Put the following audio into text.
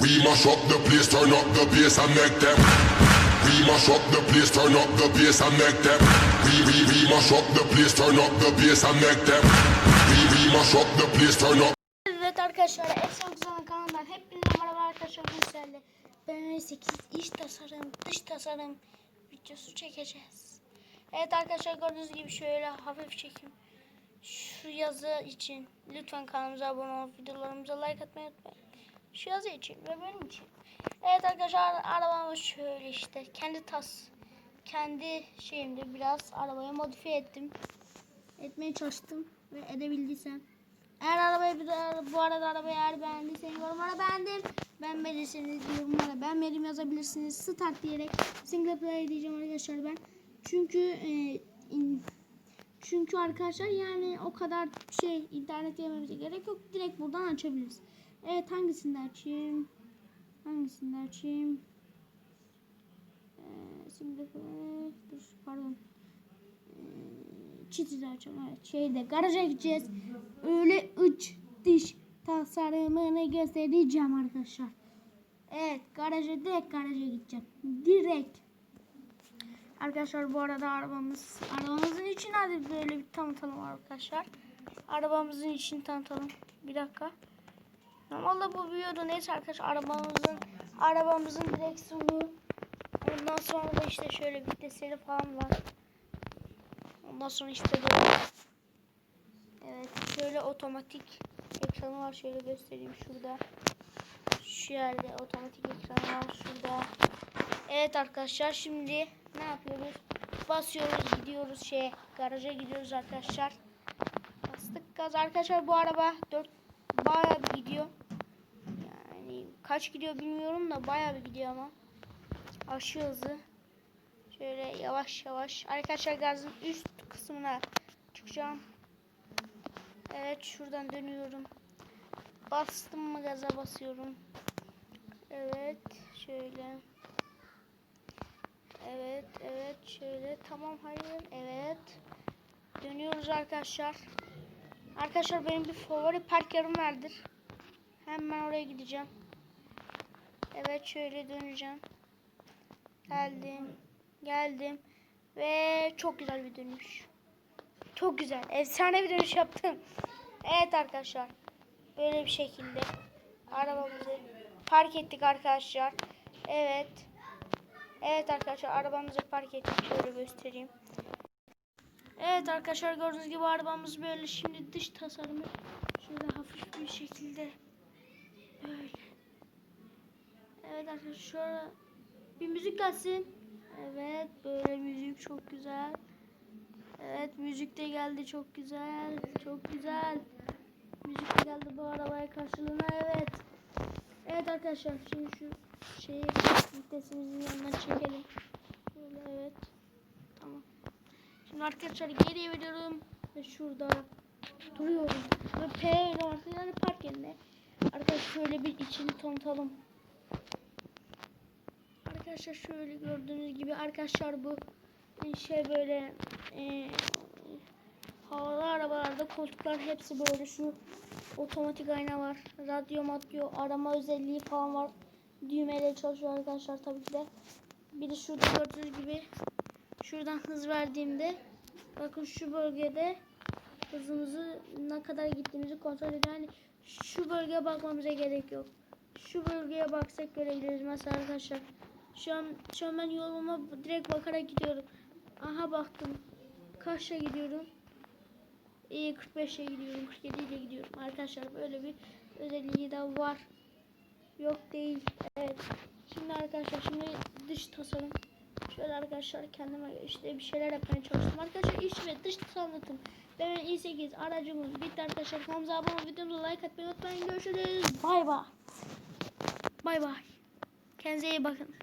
We mash up the place, turn up the bass and make them. We mash up the place, turn up the bass and make them. We we we mash up the place, turn up the bass and make them. We we mash up the place, turn up. Evet arkadaşlar Efsane Güzel kanalından hepinize merhaba arkadaşlar bu sizlerle Ben 8 iç tasarım dış tasarım videosu çekeceğiz Evet arkadaşlar gördüğünüz gibi şöyle hafif çekim Şu yazı için lütfen kanalımıza abone olup videolarımıza like atmayı unutmayın Şu yazı için ve benim için Evet arkadaşlar arabamız şöyle işte kendi tas kendi şeyimde biraz arabayı modifiye ettim etmeye çalıştım ve edebildiysem eğer arabayı bir de- bu arada arabayı eğer beğendiyseniz yorumlara beğendim. Beğenmediyseniz yorumlara beğenmedim yazabilirsiniz. Start diyerek single player diyeceğim arkadaşlar ben. Çünkü e, in- çünkü arkadaşlar yani o kadar şey internet yememize gerek yok. Direkt buradan açabiliriz. Evet hangisini açayım? Hangisini açayım? Ee, player dur pardon. Çitizi açalım. Evet, şeyde garaja gideceğiz. Öyle iç dış tasarımını göstereceğim arkadaşlar. Evet garaja direkt garaja gideceğim. Direkt. Arkadaşlar bu arada arabamız arabamızın için hadi böyle bir tanıtalım arkadaşlar. Arabamızın için tanıtalım. Bir dakika. Normalde bu videoda neyse arkadaşlar arabamızın arabamızın direksiyonu ondan sonra da işte şöyle vitesleri falan var. Ondan sonra işte böyle. Evet şöyle otomatik ekranı var. Şöyle göstereyim şurada. Şu yerde otomatik ekranı var şurada. Evet arkadaşlar şimdi ne yapıyoruz? Basıyoruz gidiyoruz şey garaja gidiyoruz arkadaşlar. Bastık gaz arkadaşlar bu araba 4 bayağı bir gidiyor. Kaç gidiyor bilmiyorum da bayağı bir gidiyor ama. Aşırı hızlı. Şöyle yavaş yavaş. Arkadaşlar gazın üst kısmına çıkacağım. Evet şuradan dönüyorum. Bastım mı gaza basıyorum. Evet şöyle. Evet evet şöyle tamam hayır evet. Dönüyoruz arkadaşlar. Arkadaşlar benim bir favori park yerim vardır. Hemen oraya gideceğim. Evet şöyle döneceğim. Geldim. Geldim. Ve çok güzel bir dönüş. Çok güzel. Efsane bir dönüş yaptım. Evet arkadaşlar. Böyle bir şekilde arabamızı park ettik arkadaşlar. Evet. Evet arkadaşlar arabamızı park ettik. Şöyle göstereyim. Evet arkadaşlar gördüğünüz gibi arabamız böyle şimdi dış tasarımı şöyle hafif bir şekilde böyle. Evet arkadaşlar şöyle bir müzik gelsin. Evet böyle müzik çok güzel. Evet müzik de geldi çok güzel. Çok güzel. Müzik de geldi bu arabaya karşılığına evet. Evet arkadaşlar şimdi şu şeyi vitesimizin yanına çekelim. Böyle evet. Tamam. Şimdi arkadaşlar geriye veriyorum ve şurada duruyorum. Ve P ile yani park yerine. Arkadaşlar şöyle bir içini tanıtalım. Arkadaşlar şöyle gördüğünüz gibi arkadaşlar bu şey böyle e, havalı arabalarda koltuklar hepsi böyle şu otomatik ayna var. Radyo madyo arama özelliği falan var. Düğmeyle çalışıyor arkadaşlar tabii ki de. Bir de şurada gördüğünüz gibi şuradan hız verdiğimde bakın şu bölgede hızımızı ne kadar gittiğimizi kontrol ediyor. Yani şu bölgeye bakmamıza gerek yok. Şu bölgeye baksak görebiliriz mesela arkadaşlar. Şu an, şu an ben yoluma direkt bakarak gidiyorum. Aha baktım. Kaçla gidiyorum? İyi 45'e gidiyorum. 47 ile gidiyorum. Arkadaşlar böyle bir özelliği de var. Yok değil. Evet. Şimdi arkadaşlar şimdi dış tasarım. Şöyle arkadaşlar kendime işte bir şeyler yapmaya çalıştım. Arkadaşlar iç ve dış anlatım. Ben i8 aracımız bitti arkadaşlar. Kanalımıza abone olup videomuza like atmayı unutmayın. Görüşürüz. Bay bay. Bay bay. Kendinize iyi bakın.